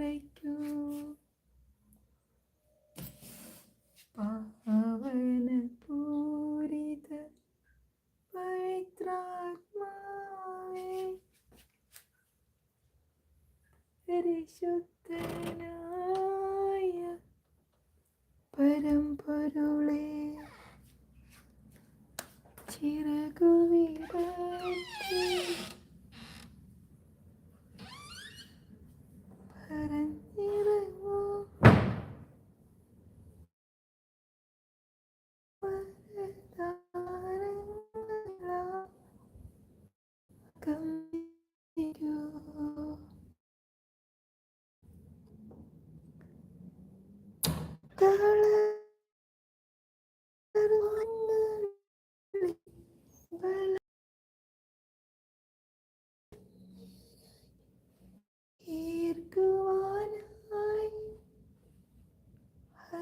നിറയ്ക്കൂ പാവന പൂരിത പവിത്രാത്മാവേ. പരിശുദ്ധനായ 他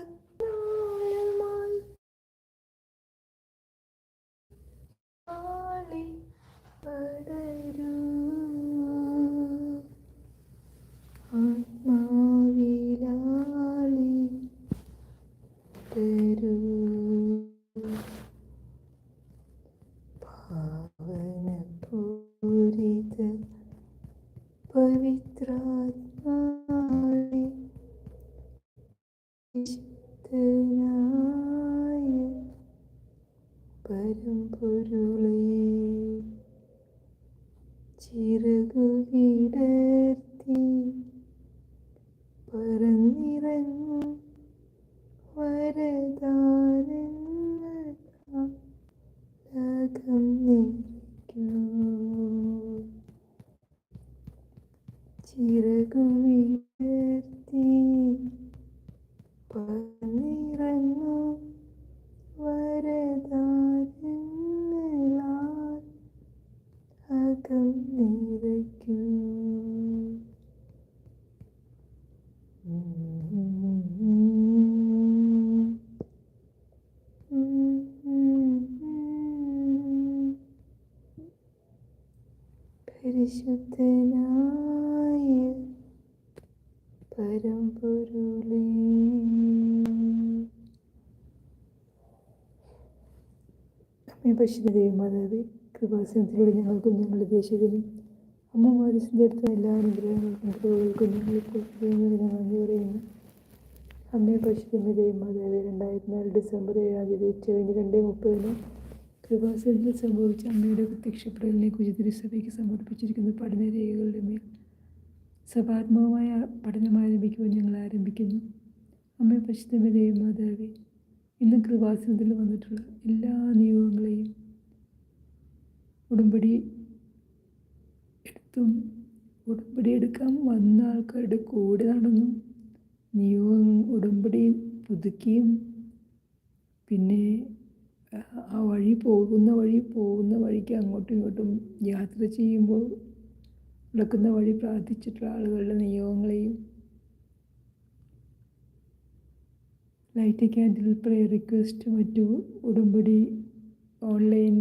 പരമ്പൊരുളേ പൊരുളേ വിടർത്തി അമ്മേ പരിശുദ്ധ മാതാവേ കൃപാസനത്തിലൂടെ ഞങ്ങൾക്കും ഞങ്ങളുടെ ദേശത്തിനും അമ്മ മാരിസിന്റെ അടുത്ത എല്ലാ അനുഗ്രഹങ്ങൾക്കും കൃപകൾക്കും ഞങ്ങളിപ്പോൾ ഞങ്ങൾ പറയുന്നു. അമ്മേ പരിശുദ്ധ മാതാവേ രണ്ടായിരത്തി നാല് ഡിസംബർ ഏഴാം തീയതി ഉച്ചകഴിഞ്ഞ് രണ്ടേ മുപ്പതിന് കൃപാസനത്തിൽ സംഭവിച്ച അമ്മയുടെ പ്രത്യക്ഷപ്പെടലിനെ കുറിച്ച് തിരുസഭയ്ക്ക് സമർപ്പിച്ചിരിക്കുന്ന പഠനരേഖകളുടെ മേൽ സഭാത്മകമായ പഠനം ആരംഭിക്കുവാൻ ഞങ്ങൾ ആരംഭിക്കുന്നു. അമ്മ പരിശുദ്ധ മാതാവേ ഇന്ന് കൃപാസനത്തിൽ വന്നിട്ടുള്ള എല്ലാ നിയമങ്ങളെയും ഉടമ്പടി എടുത്തും ഉടമ്പടി എടുക്കാൻ വന്ന ആൾക്കാരുടെ കൂടെ നടന്നും നിയമം ഉടമ്പടി പുതുക്കിയും പിന്നെ ആ വഴി പോകുന്ന വഴി പോകുന്ന വഴിക്ക് അങ്ങോട്ടും ഇങ്ങോട്ടും യാത്ര ചെയ്യുമ്പോൾ നടക്കുന്ന വഴി പ്രാർത്ഥിച്ചിട്ടുള്ള ആളുകളുടെ നിയോഗങ്ങളെയും ലൈറ്റ് ക്യാൻഡിൽ പ്രേ റിക്വസ്റ്റ് മറ്റു ഉടമ്പടി ഓൺലൈൻ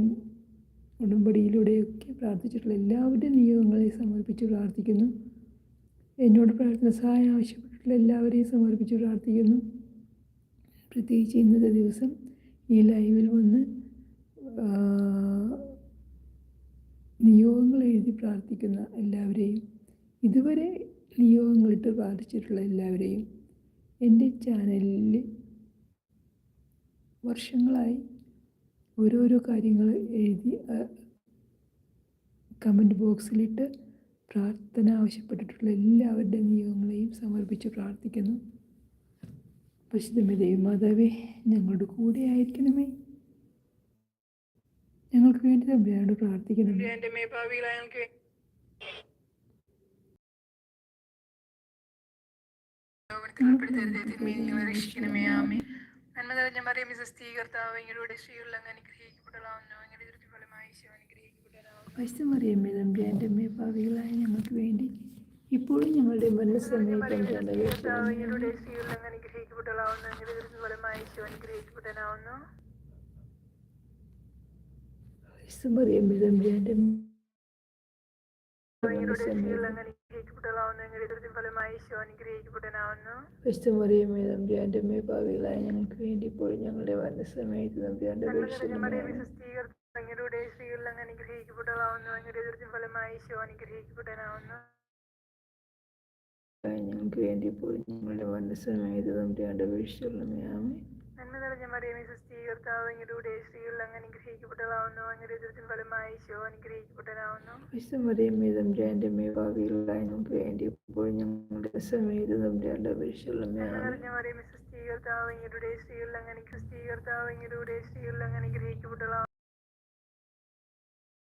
ഉടമ്പടിയിലൂടെയൊക്കെ പ്രാർത്ഥിച്ചിട്ടുള്ള എല്ലാവരുടെ നിയോഗങ്ങളെ സമർപ്പിച്ച് പ്രാർത്ഥിക്കുന്നു. എന്നോട് പ്രാർത്ഥന സഹായം ആവശ്യപ്പെട്ടിട്ടുള്ള എല്ലാവരെയും സമർപ്പിച്ച് പ്രാർത്ഥിക്കുന്നു. പ്രത്യേകിച്ച് ഇന്നത്തെ ദിവസം ഈ ലൈവിൽ വന്ന് നിയോഗങ്ങൾ എഴുതി പ്രാർത്ഥിക്കുന്ന എല്ലാവരെയും ഇതുവരെ നിയോഗങ്ങളിട്ട് പ്രാർത്ഥിച്ചിട്ടുള്ള എല്ലാവരെയും എന്റെ ചാനലിൽ വർഷങ്ങളായി ഓരോരോ കാര്യങ്ങൾ എഴുതി കമന്റ് ബോക്സിലിട്ട് പ്രാർത്ഥന ആവശ്യപ്പെട്ടിട്ടുള്ള എല്ലാവരുടെ നിയോഗങ്ങളെയും സമർപ്പിച്ച് പ്രാർത്ഥിക്കുന്നു. പരിശുദ്ധമേ ദൈവമാതാവേ ഞങ്ങളുടെ കൂടെ ആയിരിക്കണമേ. ഞങ്ങൾക്ക് വേണ്ടി തമ്പുരാനോട് പ്രാർത്ഥിക്കണമേ ഞങ്ങൾക്ക് നന്മ മറിയം എങ്ങളുടെ ശ്രീയുള്ള അങ്ങ് അനുഗ്രഹിക്കപ്പെടലാവുന്നു അങ്ങനെ ഫലമായി ഈശോ അനുഗ്രഹിക്കപ്പെടാവുന്നു തമ്പി എന്റെ അമ്മയെ ഭാവികളായ ഞങ്ങൾക്ക് വേണ്ടി ഇപ്പോഴും ഞങ്ങളുടെ മരണസമയത്തും കർത്താവ് സ്ത്രീകളിൽ അങ്ങ് ഫലമായി തമ്പുരാന്റെ അങ്ങയുടെ ഞങ്ങൾക്ക് വേണ്ടി പോയി ഞങ്ങളുടെ വന്ന സമയത്ത് നന്മ നിറഞ്ഞ അപേക്ഷ മറിയമേ സുസ്ഥീകർത്താവ് അങ്ങയുടെ സ്ത്രീകളിൽ അങ്ങ് അനുഗ്രഹിക്കപ്പെട്ടവളാവുന്നു അങ്ങയുടെ ദുരിതം ഫലമായി ഈശോ അനുഗ്രഹിക്കപ്പെട്ടവനാവുന്നു ഞങ്ങൾക്ക് വേണ്ടി ഇപ്പോഴും ഞങ്ങളുടെ മരണസമയത്ത് തമ്പുരാന്റെ അപേക്ഷ ആമേ നന്മ നിറഞ്ഞ മറിയമേ സുസ്ഥീകർത്താവ് അങ്ങയുടെ സ്ത്രീകളിൽ അങ്ങ് അനുഗ്രഹിക്കപ്പെട്ടവളാവുന്നു അങ്ങയുടെ ദുരിതം ഫലമായി ഈശോ അനുഗ്രഹിക്കപ്പെട്ടവനാവുന്നു മറിയമ്മേ തമ്പുരാന്റെ അമ്മേ ഭാവികളായ ഞങ്ങൾക്ക് വേണ്ടി ഇപ്പോൾ ഞങ്ങളുടെ അപേക്ഷ നന്മ ആമേ നിറഞ്ഞ മറിയമേ സുസ്ഥീകർത്താവ് അങ്ങയുടെ സ്ത്രീകളിൽ അങ്ങ് അനു- സുസ്ഥീകർത്താവ് അങ്ങയുടെ സ്ത്രീകളിൽ അങ്ങ് അനുഗ്രഹിക്കപ്പെട്ടവളാവുന്നു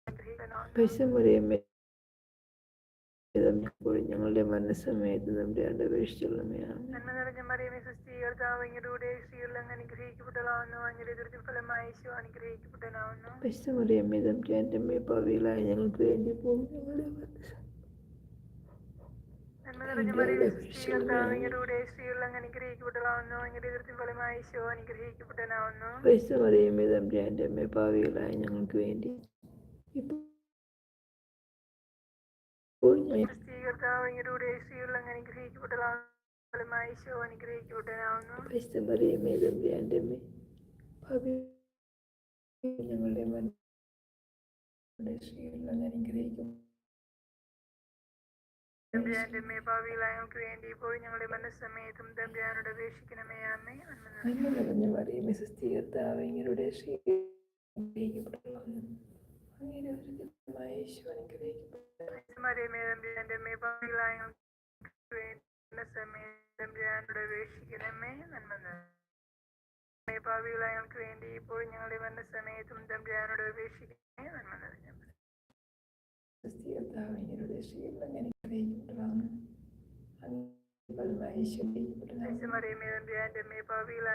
അനുഗ്രഹിക്കപ്പെട്ടവനാവുന്നു. ഇപ്പോഴും ഞങ്ങളുടെ മരണസമയത്ത് നമ്മുടെ അപേക്ഷ ആമേ നന്മ നിറഞ്ഞ മറിയമേ സുസ്ഥീകർത്താവ് അങ്ങയുടെ സ്ത്രീകളിൽ അങ്ങ് അനുഗ്രഹിക്കപ്പെട്ടവളാവുന്നു അങ്ങയുടെ ദുരിതം ഫലമായി ഈശോ അനുഗ്രഹിക്കപ്പെട്ടവനാവുന്നു പരിശുദ്ധമറിയമ്മേ തമ്പുരാന്റെ അമ്മേ ഭാവികളായ ഞങ്ങൾക്ക് വേണ്ടി ഞങ്ങളുടെ മറിയമേ സുസ്ഥീകർത്താവ് അങ്ങയുടെ സ്ത്രീകളിൽ ഞങ്ങളുടെ അനുഗ്രഹിക്കും. തമ്പുരാന്റെ അമ്മേ വേണ്ടി ഇപ്പോൾ ഞങ്ങളുടെ മനസ്സമയത്തും തമ്പുരാനോട് അപേക്ഷിക്കണമേ. അമ്മേ നന്മ നിറഞ്ഞ മറിയമേ ശ്രീ അനുഗ്രഹിക്കപ്പെട്ടവളാണ് അങ്ങനെ ഒരു കൃത്യമായ യേശു അനുഗ്രഹിക്കപ്പെട്ടു മറിയമേ തമ്പുരാന്റെ അമ്മേ ഭാവിയിലായ ഞങ്ങൾക്ക് വേണ്ടി ഇപ്പോൾ തമ്പുരാനോട് വന്ന സമയത്തും ഞങ്ങളുടെ തമ്പുരാനോട് അപേക്ഷിക്കണമേ നന്മ നിറഞ്ഞ ക്രിസ്തീയർത്താവ് ഇങ്ങയുടെ ശ്രീ അനുഗ്രഹിക്കപ്പെട്ടതാണ് അങ്ങനെ തമ്പുരാന്റെ അമ്മേ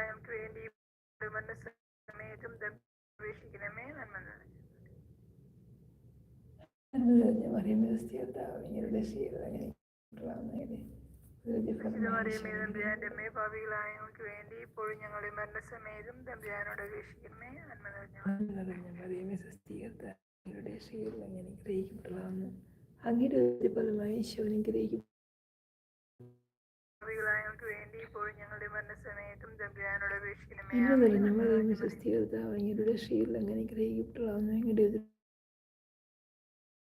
ഞങ്ങൾക്ക് വേണ്ടി ഇപ്പോഴും മനസ്സമയത്തും അപേക്ഷിക്കണമേ നന്മ നിറഞ്ഞ നിറഞ്ഞ മറിയമേ ഞങ്ങൾക്ക് വേണ്ടി ഇപ്പോഴും ഞങ്ങളുടെ മരണസമയത്തും തമ്പുരാനോട് അപേക്ഷിക്കണമേ നിറഞ്ഞ ഫലമായി ഞങ്ങൾക്ക് വേണ്ടി ഇപ്പോഴും ഞങ്ങളുടെ തമ്പുരാനോട് അപേക്ഷിക്കണമേ. നിറഞ്ഞ അങ്ങനെ അങ്ങയുടെ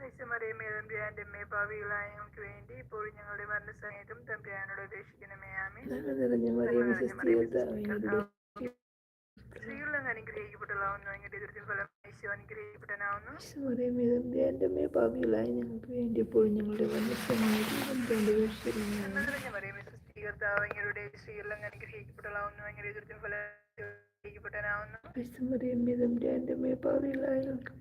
പരിശുദ്ധമറിയമേ തമ്പുരാന്റെ അമ്മേ ഭാവികളായ ഞങ്ങൾക്ക് വേണ്ടി ഇപ്പോഴും ഞങ്ങളുടെ മരണസമയത്തും തമ്പ്രാനോട് അപേക്ഷിക്കണമേ ആമേ സ്ത്രീകളിൽ അനുഗ്രഹിക്കപ്പെട്ടതാവുന്നു അങ്ങയുടെ ദുരിതം ഫലം ഈശോ അനുഗ്രഹിക്കപ്പെട്ടനാവുന്നു മറിയമേ തമ്പുരാന്റെ അമ്മേ ഭാവികളായി ഞങ്ങൾക്ക് വേണ്ടി എപ്പോഴും ഞങ്ങളുടെ വന്നസമയത്തും തമ്പുരാന്റെ വീഴ്ചയിലും നിറഞ്ഞ അങ്ങയുടെ സ്ത്രീകളിൽ അനുഗ്രഹിക്കപ്പെട്ടതാവുന്നു അങ്ങയുടെ ദുരിതം ഫലം അനുഗ്രഹിക്കപ്പെട്ടനാവുന്നു മറിയമ്മേ തമ്പുരാന്റെ അമ്മേ ഭാവികളായി ഞങ്ങൾക്ക്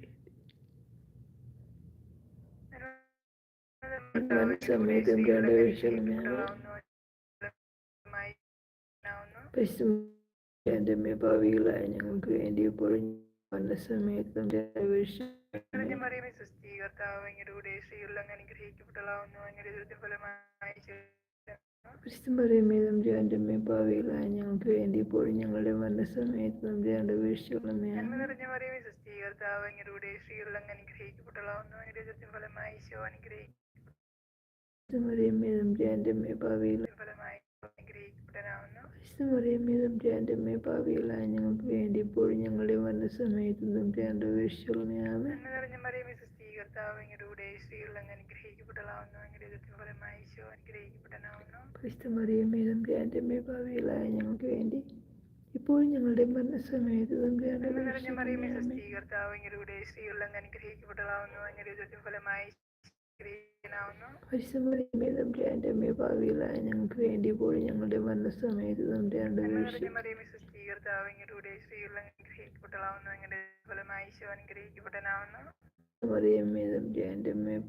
നിറഞ്ഞ മറിയമേ സൃഷ്ടികർത്താവ് അങ്ങയുടെ സ്ത്രീകളിൽ അനുഗ്രഹിക്കപ്പെട്ടതാവുന്നു അങ്ങയുടെ ദുരിതം ഫലമായി പരിശുദ്ധമറിയമ്മേ തമ്പുരാന്റെ അമ്മേ ഭാവികളായ ഞങ്ങൾക്ക് വേണ്ടി എപ്പോഴും ഞങ്ങളുടെ വീഴ്ചകളമ്മേ നിറഞ്ഞ അങ്ങയുടെ ദുരിതം ഫലമായി ഈശോ അനുഗ്രഹിക്കും മറിയമ്മേ തമ്പുരാന്റെ അമ്മേ ഭാവികളായ ഞങ്ങൾക്ക് വേണ്ടി ഇപ്പോഴും ഞങ്ങളുടെ മരണസമയത്തും മറിയമ്മേ തമ്പുരാന്റെ അമ്മേ ഭാവികളായ ഞങ്ങൾക്ക് വേണ്ടി ഇപ്പോഴും ഞങ്ങളുടെ മരണസമയത്ത് തമ്പുരാന്റെ നന്മ പരിശുദ്ധമറിയമേ തമ്പുരാന്റെ അമ്മേ ഭാവിയിലായ ഞങ്ങൾക്ക് വേണ്ടി ഇപ്പോഴും ഞങ്ങളുടെ മരണസമയത്ത് മറിയമ്മേ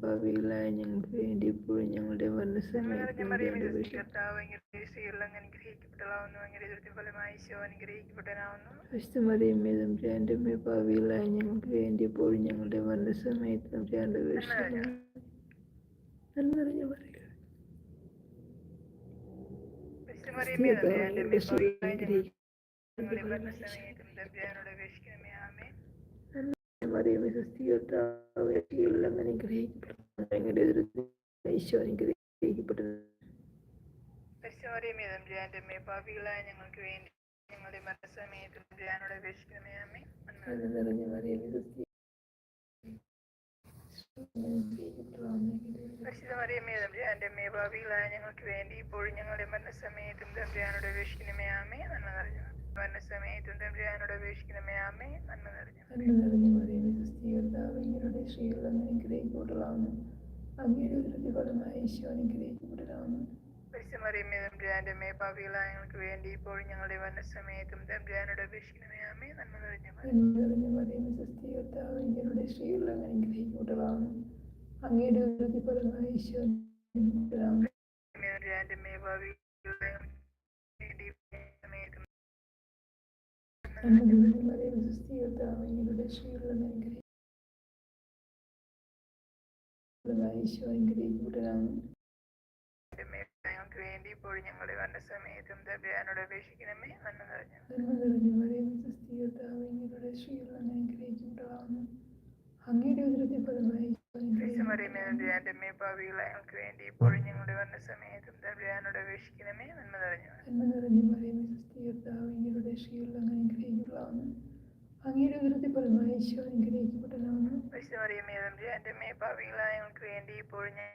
ഭാവിയിലായ ഞങ്ങൾക്ക് വേണ്ടി ഇപ്പോഴും ഞങ്ങളുടെ മരണസമയത്ത് പരിശുദ്ധമറിയമ്മേ ഭാവിയിലായ ഞങ്ങൾക്ക് വേണ്ടി ഇപ്പോഴും ഞങ്ങളുടെ മരണസമയത്ത് തമ്പുരാന്റെ അമ്മേ, ആമേൻ മറിയമേ അങ്ങനെ അനുഗ്രഹിക്കപ്പെട്ടു ഞങ്ങളുടെ ഈശോ അനുഗ്രഹിക്കപ്പെട്ടു പരിശുദ്ധമറിയമേ തമ്പുരാന്റെ അമ്മേ, പാപികളായ ഞങ്ങൾക്ക് വേണ്ടി ഞങ്ങളുടെ മരണസമയത്തും തമ്പുരാനോട് അപേക്ഷിക്കണമേ അമ്മേ നിറഞ്ഞ മറിയമേ ഞങ്ങൾക്ക് വേണ്ടി ഇപ്പോഴും ഞങ്ങളുടെ മരണസമയത്തും തമ്പുരാനോട് അപേക്ഷിക്കണമേ ആമേ നന്മ നിറഞ്ഞു. മരണസമയത്തും തമ്പുരാനോട് അപേക്ഷിക്കണമേ ആമേ നന്മ നിറഞ്ഞു. സ്ത്രീകൾ അങ്ങനെ ഫലമായി ഈശോ അനുഗ്രഹിക്കപ്പെട്ടതാവുന്നു പരിശുദ്ധമറിയമേ തമ്പുരാന്റെ മേ പാപികളായ ഞങ്ങൾക്ക് വേണ്ടി ഇപ്പോഴും ഞങ്ങളുടെ വനസമയത്തും തമ്പുരാനോട് അപേക്ഷിക്കണമേ ആമേ നന്മ നിറഞ്ഞു സ്ത്രീകൾ അങ്ങനെ അനുഗ്രഹിക്കപ്പെട്ടതാവുന്നു അങ്ങയുടെ ഫലമായി ഈശോ അനുഗ്രഹിക്കപ്പെട്ടതാവുന്നു തമ്പുരാന്റെ അമ്മേ, പാപികളായ ഞങ്ങൾക്ക് വേണ്ടി സമയത്തും ഈശോ അനുഗ്രഹിക്കപ്പെട്ടതാവുന്നു ഞങ്ങൾക്ക് വേണ്ടി ഇപ്പോൾ ഞങ്ങൾ വന്ന സമയത്തും തമ്പുരാനോട് അപേക്ഷിക്കണമേ. നന്മ നിറഞ്ഞു. നന്മ നിറഞ്ഞ മറിയമേ സുസ്ഥീകർത്താവ് ഇങ്ങയുടെ സ്ത്രീകൾ അങ്ങനെ അനുഗ്രഹിക്കപ്പെട്ടതാവുന്നു അങ്ങയുടെ ഈശോ പരിശുദ്ധമറിയമേ തമ്പുരാന്റെ അമ്മേ, ഞങ്ങൾക്ക് വേണ്ടി ഞങ്ങളുടെ മരണസമയത്തും തമ്പുരാനോട് അപേക്ഷിക്കണമേ. നന്മ നിറഞ്ഞു. നന്മ നിറഞ്ഞ മറിയമേ സുസ്ഥീകർത്താവ് ഇങ്ങയുടെ സ്ത്രീകൾ അങ്ങനെ അനുഗ്രഹിക്കപ്പെടാവുന്നു അങ്ങയുടെ ഉദരത്തിന്റെ ഫലമായി ഈശോ അനുഗ്രഹിക്കപ്പെട്ടതാവുന്നു പരിശുദ്ധമറിയമേ തമ്പുരാന്റെ അമ്മേ, പാപികളായ ഞങ്ങൾക്ക് വേണ്ടി ഇപ്പോഴും ഞ-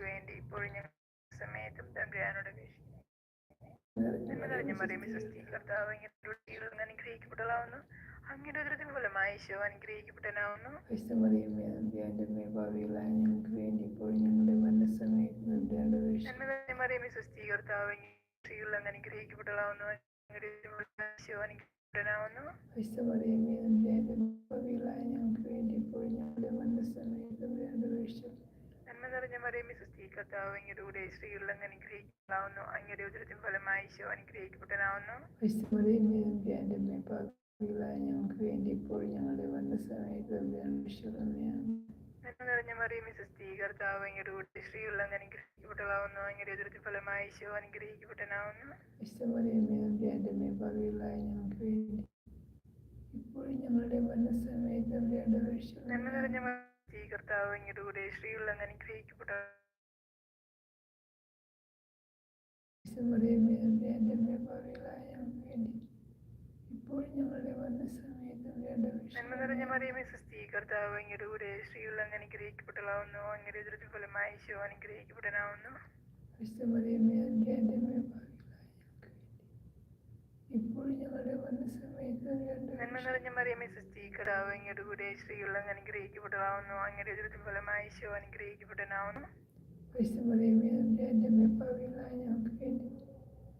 വേണ്ടി ഇപ്പോഴും ഞങ്ങളുടെ സമയത്തും തമ്പുരാനോട് അപേക്ഷിക്കണമേ നന്മ നിറഞ്ഞ മറിയമേ സുസ്ഥി കർത്താവ് അങ്ങയുടെ അനുഗ്രഹിക്കപ്പെട്ടതാവുന്നു. അങ്ങയുടെ ഉദരത്തിന് ഫലമായി ഈശോ അനുഗ്രഹിക്കപ്പെട്ടനാവുന്നു മറിയമേ നന്ദിയാന്റെ അമ്മേ ഭാവികളായ ഞങ്ങൾക്ക് വേണ്ടി ഇപ്പോഴും ഞങ്ങളുടെ മരണസമയത്ത് നന്ദിയാണ്ട് വീഴ്ച നന്മ നിറഞ്ഞ മറിയമേ സുസ്ഥി കർത്താവ് സ്ത്രീകൾ അങ്ങ് അനുഗ്രഹിക്കപ്പെട്ടതാവുന്നു. ഞങ്ങൾക്ക് വേണ്ടി ഇപ്പോഴും ഞങ്ങളുടെ മരണസമയത്ത് വീഴ്ച നന്മ നിറഞ്ഞ മറിയമേ സുസ്ഥി കർത്താവ് അങ്ങയുടെ കൂടെ സ്ത്രീകൾ അനുഗ്രഹിക്കപ്പെടാവുന്നു അങ്ങയുടെ ഉദരത്തിൻ ഫലമായി ഈശോ ഭാവികളായ ഞങ്ങൾക്ക് വേണ്ടി ഇപ്പോഴും ഞങ്ങളുടെ മരണസമയത്ത് നന്ദിയാണ്ട് വീഴ്ച നിറഞ്ഞ മിസസ് തീ കർത്താവ് അങ്ങയുടെ സ്ത്രീ സ്ത്രീകൾ അങ്ങ് അനുഗ്രഹിക്കപ്പെട്ടതാവുന്നു അങ്ങയുടെ ഉദരത്തിന് ഫലമായി ഈശോ അനുഗ്രഹിക്കപ്പെട്ടനാവുന്നു. നന്മ നിറഞ്ഞ മറിയമേ കർത്താവ് സ്ത്രീകൾ അങ്ങ് അനുഗ്രഹിക്കപ്പെട്ട ഇപ്പോഴും ഞങ്ങളുടെ വീഴ്ച നന്മ നിറഞ്ഞ മറിയമേ കർത്താവ് അങ്ങയുടെ കൂടെ സ്ത്രീകൾ അങ്ങ് അങ്ങയുടെ ഫലമായി ഈശോ നന്മ നിറഞ്ഞ മറിയമേ കർത്താവ് അങ്ങയുടെ കൂടെ സ്ത്രീകൾ അങ്ങ് അങ്ങയുടെ ഫലമായി ഈശോ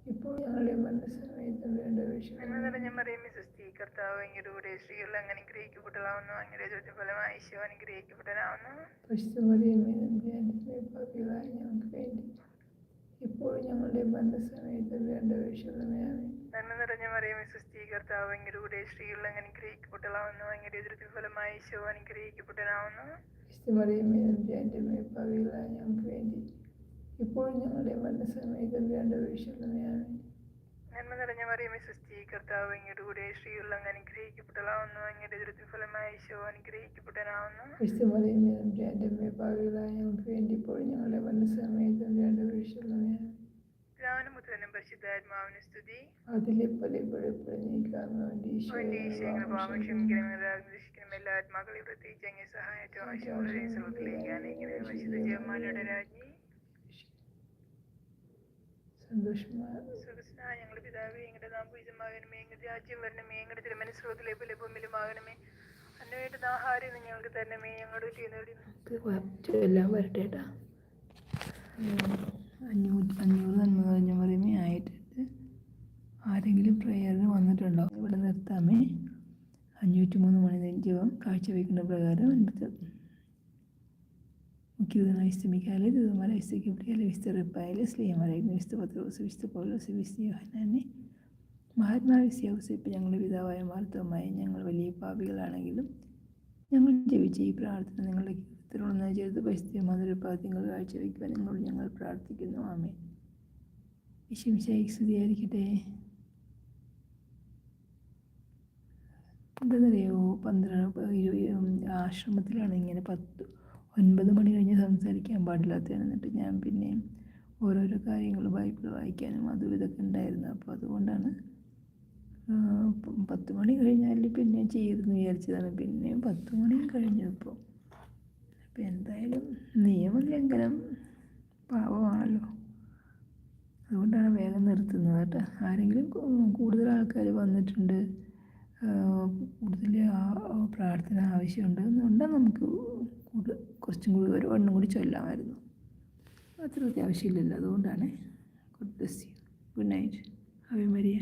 ഇപ്പോൾ ഞങ്ങളുടെ വേണ്ട വിഷയം. നന്മ നിറഞ്ഞ മറിയമേ സുസ്ഥി കർത്താവ് അങ്ങയുടെ കൂടെ സ്ത്രീകൾ അങ്ങ് അനുഗ്രഹിക്കപ്പെട്ടതാവുന്നു അങ്ങയുടെ ഉദരത്തിന് ഫലമായി ഈശോ അനുഗ്രഹിക്കപ്പെട്ടനാവുന്നു മറിയമേ നന്ദിയാന്റെ അമ്മേ ഭാവികളായ ഞങ്ങൾക്ക് വേണ്ടി. ഇപ്പോൾ ഞങ്ങളുടെ മരണസമയത്ത് വേണ്ട വിഷയമേ നന്മ നിറഞ്ഞ മറിയമേ സുസ്ഥി കർത്താവ് അങ്ങയുടെ കൂടെ സ്ത്രീകൾ അങ്ങ് അനുഗ്രഹിക്കപ്പെട്ടതാവുന്നു അങ്ങയുടെ ഉദരത്തിന് ഈശോ അനുഗ്രഹിക്കപ്പെട്ടനാവുന്നു മറിയമേ നന്ദിയാന്റെ അമ്മേ ഞങ്ങൾക്ക് വേണ്ടി. ഇപ്പോൾ ഞങ്ങളുടെ മരണസമയത്ത് വേണ്ട വിഷയമേ നന്മ നിറഞ്ഞ മറിയമേ സുസ്ഥി കർത്താവ് അങ്ങയുടെ കൂടെ ശ്രീയുള്ള അനുഗ്രഹിക്കപ്പെട്ടതാവുന്നു. അങ്ങയുടെ ഉദരത്തിന് ഫലമായ ഈശോ അനുഗ്രഹിക്കപ്പെട്ടനാവുന്നു. മറിയമേ നന്ദിയാന്റെ അമ്മേ ഭാവികളായ ഞങ്ങൾക്ക് വേണ്ടി ഇപ്പോൾ ഞങ്ങളുടെ വേണ്ട വിഷയമേ പിതാവിനും പുത്രനും പരിശുദ്ധാത്മാവിന് സ്തുതി. അതിലെ പല എല്ലാ ആത്മാക്കളെയും പ്രത്യേകിച്ച് അങ്ങനെ സഹായത്തോ ആവശ്യമുള്ള സ്ഥലത്തിലേക്ക് അനേകം പരിശുദ്ധ ജയമാലയുടെ രാജ്ഞി. ഞങ്ങളുടെ പിതാവേ നാം രാജ്യം വരണമേ പോലെ ആഹാരം ഇന്ന് ഞങ്ങൾക്ക് തരണമേ ഞങ്ങളുടെ വരട്ടെ അഞ്ഞൂറ് അഞ്ഞൂറ് നന്മ കഴിഞ്ഞ ആയിട്ടുണ്ട്. ആരെങ്കിലും പ്രേയറിന് വന്നിട്ടുണ്ടോ? ഇവിടെ നിർത്താമേ. അഞ്ഞൂറ്റി മൂന്ന് മണി നെഞ്ചിവം കാഴ്ചവെക്കുന്ന പ്രകാരം അൻപത്തി മുഖ്യതനായ സ്തമിക്കാലെ ദൂതമാരെ വിസ്തരിക്കപ്പെടിയാലെ വിസ്ത റിപ്പായാലെ സ്ലീയമാരായിരുന്നു വിസ്ത പത്രോസ് വിസ്ത പൗലോസ് വിസ്ത യോഹനാനെ മഹാത്മാ വിസ്യാവസിപ്പ് ഞങ്ങളുടെ പിതാവായ മാർത്തവമായ ഞങ്ങൾ വലിയ പാപികളാണെങ്കിലും ഞങ്ങൾ ജപിച്ച ഈ പ്രാർത്ഥന നിങ്ങളുടെ കീർത്തനമുള്ള ചെറുത് പരിസ്ഥിതി മധുരപാദ്യങ്ങൾ കാഴ്ചവെക്കുവാൻ നിങ്ങളോട് ഞങ്ങൾ പ്രാർത്ഥിക്കുന്നു ആമേ വിശംശായി സ്തുതിയായിരിക്കട്ടെ എന്താണെന്നറിയോ പന്ത്രണ്ട് ആശ്രമത്തിലാണ് ഇങ്ങനെ പത്ത് ഒൻപത് മണി കഴിഞ്ഞ് സംസാരിക്കാൻ പാടില്ലാത്തതാണ്. എന്നിട്ട് ഞാൻ പിന്നെ ഓരോരോ കാര്യങ്ങൾ ബൈബിൾ വായിക്കാനും അതും ഇതൊക്കെ ഉണ്ടായിരുന്നു. അപ്പോൾ അതുകൊണ്ടാണ് പത്ത് മണി കഴിഞ്ഞാൽ പിന്നെ ചെയ്തെന്ന് വിചാരിച്ചതാണ്. പിന്നെ പത്ത് മണി കഴിഞ്ഞപ്പോൾ അപ്പോൾ എന്തായാലും നിയമലംഘനം പാവമാണല്ലോ അതുകൊണ്ടാണ് വേഗം നിർത്തുന്നത് കേട്ടോ. ആരെങ്കിലും കൂടുതൽ ആൾക്കാർ വന്നിട്ടുണ്ട് കൂടുതൽ പ്രാർത്ഥന ആവശ്യമുണ്ട് എന്നുണ്ടെങ്കിൽ നമുക്ക് കൂടുതൽ കുറച്ചും കൂടി ഒരു എണ്ണം കൂടി ചൊല്ലാമായിരുന്നു. അത്ര അത്യാവശ്യമില്ലല്ലോ അതുകൊണ്ടാണ്. Good bless you good night ave Maria